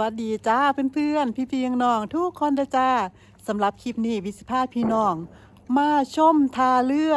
วัสดีจ้าเพื่อนๆ พี่พี่น้องๆทุกคนจ้าสำหรับคลิปนี้วิสิพาพี่น้อง มาชมทาเรือ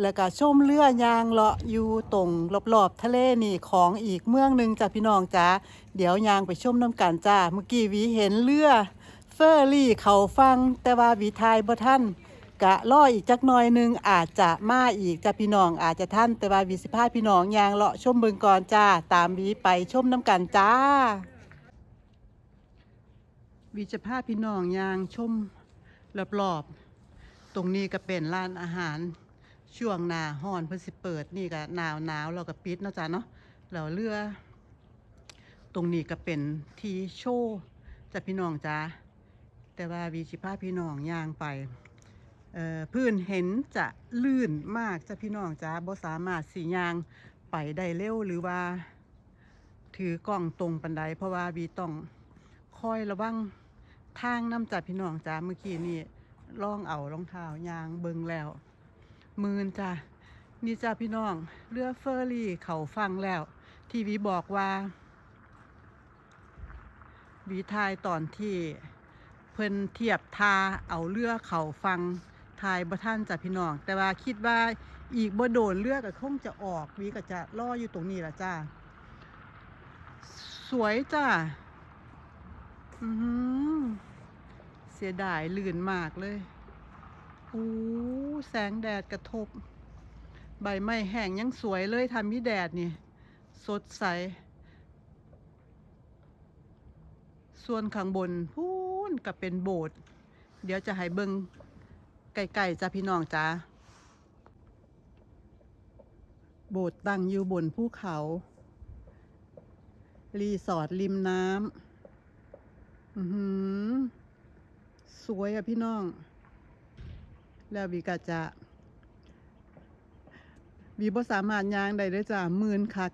แล้วก็ชมเรือยางเลาะอยู่ตรงรอบๆทะเลนี่ของอีกเมืองหนึ่งจ้าพี่น้องจ้าเดี๋ยวยางไปชมน้ำกันจ้าเมื่อกี้วีเห็นเรือเฟอร์รี่เขาฟังแต่ว่าวีทายบ่ท่านกะล่ออีกจักหน่อยหนึงอาจจะมาอีกจ้าพี่น้องอาจจะท่านแต่ว่าวีสิพาพี่น้องยางเลาะชมเบิงก่อนจ้าตามวีไปชมน้ำกันจ้า วิจะพาพี่น้องยางชมรอบๆตรงนี้ก็เป็นร้านอาหารช่วงหนาฮ้อนเพิ่นสิเปิดนี่ก็หนาวหนาวเราก็ปิดเนาะจ๊ะเนาะแล้วเรือตรงนี้ก็เป็นที่โชว์จ้ะพี่น้องจ้าแต่ว่าวิจิพาพี่น้องยางไปเอ่อพื้นเห็นจะลื่นมากจ้ะพี่น้องจ้าบ่สามารถสียางไปได้เร็วหรือว่า ถือกล้องตรงปันไดเพราะว่าวีต้องคอยระวัง ทางน้ำจัดพี่น้องจ้าเมื่อกี้นี่ล่องเอารองเท้ายางเบิงแล้ว มืนจ้านี่จ้าพี่น้องเรือเฟอร์รี่เขาฟังแล้ว ที่วีบอกว่าวีทายตอนที่เพิ่นเทียบทาเอาเรือเขาฟังทายบ่ท่านจ้ะพี่น้อง แต่ว่าคิดว่าอีกบ่โดนเรือก็คงจะออกวีก็จะล่ออยู่ตรงนี้ละจ้า สวยจ้า เสียดายลื่นมากเลยโอ้แสงแดดกระทบ ใบไม้แห้งยังสวยเลยทำมีแดดนี่ สดใส ส่วนข้างบนพูนกับเป็นโบสถ์เดี๋ยวจะให้เบิงไก่ๆจ้าพี่น้องจ้าโบสถ์ตั้งอยู่บนภูเขา รีสอร์ทริมน้ำ อือหือ สวยอะพี่น้อง แล้ววีก็จะวีบ่สามารถย่างได้เลยจ้ะหมื่นคัก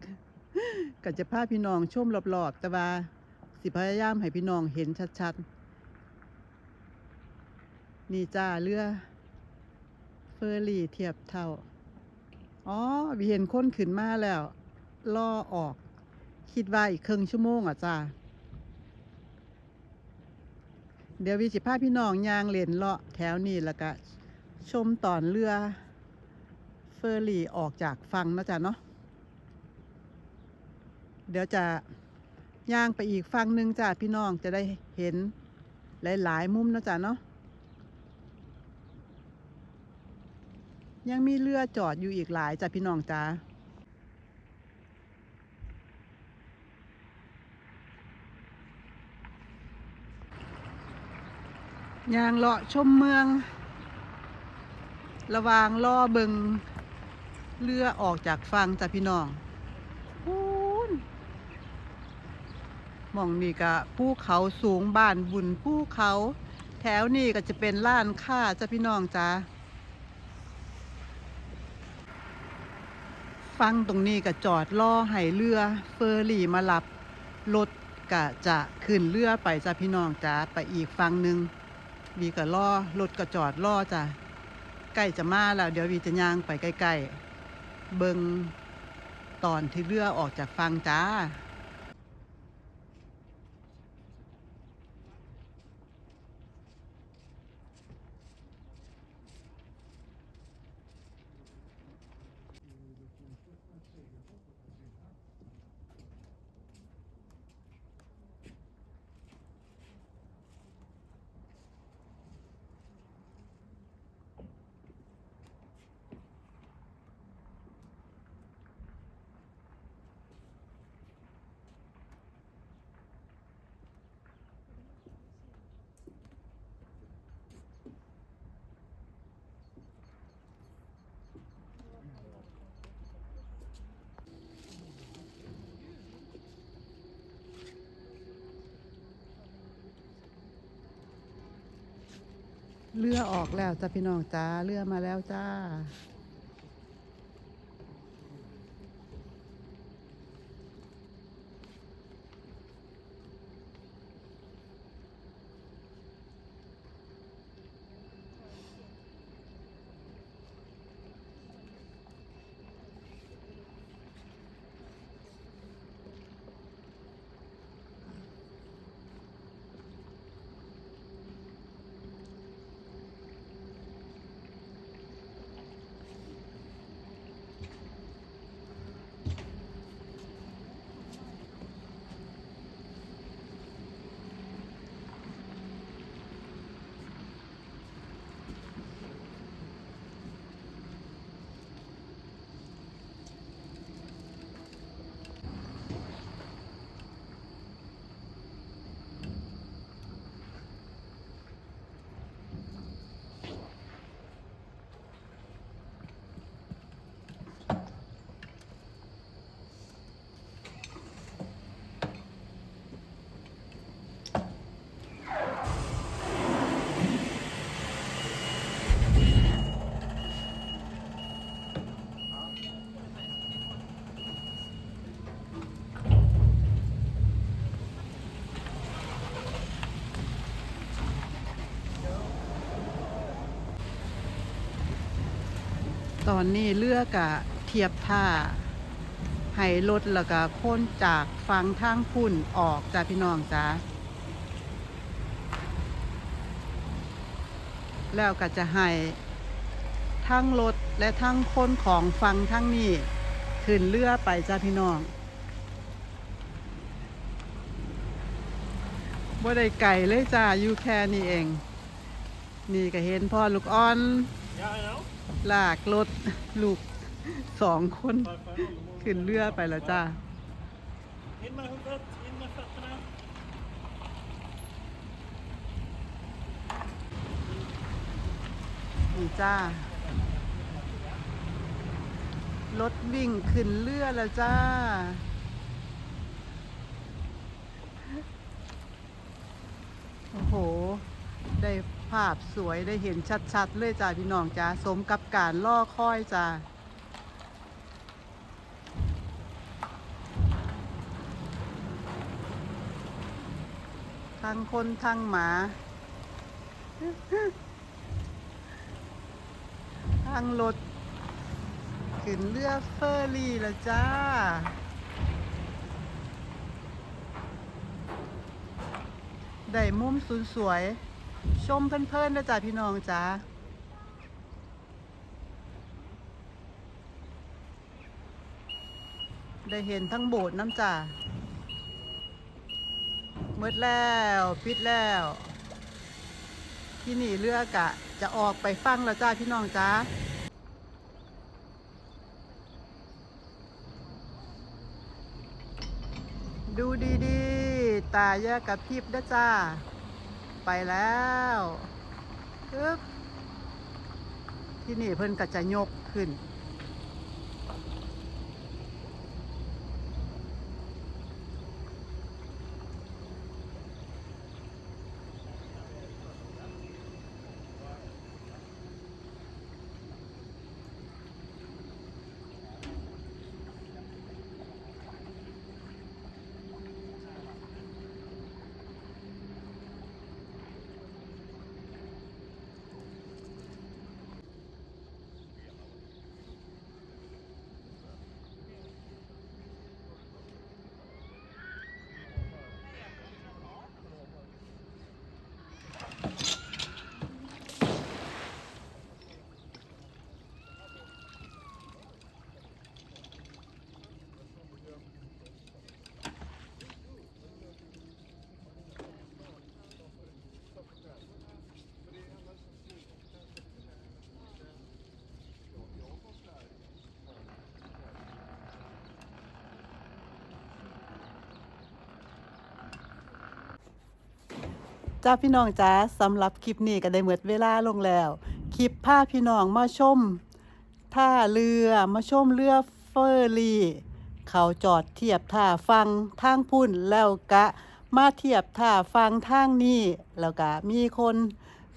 ก็จะพาพี่น้องชมรอบๆแต่ว่าสิพยายามให้พี่น้องเห็นชัดๆ นี่จ้าเรือ เฟอร์รี่เทียบเท่า อ๋อวีเห็นคนขึ้นมาแล้วล่อออก คิดว่าอีกครึ่งชั่วโมงอะจ้า เดี๋ยววิสิพาพี่น้องยางเล่นเลาะแถวนี้แล้วก็ชมตอนเรือเฟอร์รี่ออกจากฝั่งนะจ๊ะเนาะเดี๋ยวจะย่างไปอีกฝั่งหนึ่งจ้ะพี่น้องจะได้เห็นหลายๆมุมนะจ๊ะเนาะยังมีเรือจอดอยู่อีกหลายจ้ะพี่น้องจ้า ยางเลาะชมเมือง ระวางล่อเบิงเรือออกจากฝั่งจ้ะพี่น้องพูนมองนี่ก็ภูเขาสูงบ้านบุญภูเขา แถวนี้ก็จะเป็นล้านค้าจ้ะพี่น้องจ้าฟังตรงนี้ก็จอดล่อให้เรือเฟอร์รี่มารับรถก็จะขึ้นเรือไปจ้ะพี่น้องจ้าไปอีกฝั่งหนึ่ง วีก็ล่อรถก็จอดล่อจ้ะใกล้จะมาแล้ว เดี๋ยววีจะย่างไปใกล้ๆเบิงตอนที่เรือออกจากฟังจ้า เรือออกแล้วจ้ะพี่น้องจ้าเรือมาแล้วจ้า ตอนนี้เรือกะเทียบท่าให้รถแล้วก็ค้นจากฟังทางพุ่นออกจ้าพี่น้องจ้าแล้วก็จะให้ทั้งรถและทั้งคนของฟังทั้งนี้ขึ้นเรือไปจ้าพี่น้องบ่ได้ไก่เลยจ้าอยู่แค่นี้เอง นี่ก็เห็นพ่อลูกอ่อน Ja, I know. ลากรถลูกสองคน ขึ้นเรือไปแล้วจ้า In med huvudet, in med fötterna. นี่จ้ารถวิ่งขึ้นเรือแล้วจ้า โอ้โห ได้ ภาพสวยได้เห็นชัดๆ เลยจ้าพี่น้องจ้าสมกับการล่อค่อยจ้าทั้งคนทั้งหมาทั้งรถขึ้นเรือเฟอร์รี่ล้วจ้าได้มุมสวยๆ ชมเพลินๆนะจ้าพี่น้องจ้าได้เห็นทั้งโบสถ์น้ำจ้าเมืดแล้วปิดแล้ว ที่นี่เรือกะ จะออกไปฟังแล้วจ้าพี่น้องจ้าดูดีๆ ตาแยกกับพิบนะจ้า ไปแล้วที่นี่เพิ่นก็จะยกขึ้น จ้าพี่น้องจ้าสำหรับคลิปนี้ก็ได้หมดเวลาลงแล้ว คลิปพาพี่น้องมาชมท่าเรือมาชมเรือเฟอร์รี่เขาจอดเทียบท่าฟังทางพุ่นแล้วกะ มาเทียบท่าฟังทางนี้แล้วกะมีคน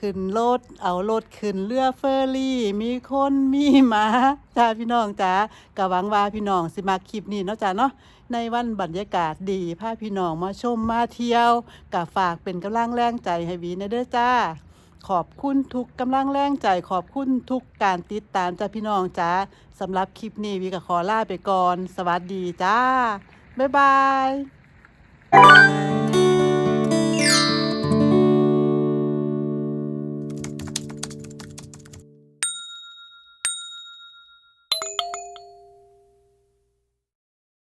ขึ้นรถเอารถขึ้นเรือเฟอร์รี่ มีคนมีหมาจ้าพี่น้องจ้าก็หวังว่าพี่น้องสิมาคลิปนี้เนาะจ้าเนาะในวันบรรยากาศดีพาพี่น้องมาชมมาเที่ยวกับฝากเป็นกำลังแรงใจให้วีนะเด้อจ้า ขอบคุณทุกกำลังแรงใจขอบคุณทุกการติดตามจ้าพี่น้องจ้าสำหรับคลิปนี้วีก็ขอลาไปก่อน สวัสดีจ้าบ๊ายบาย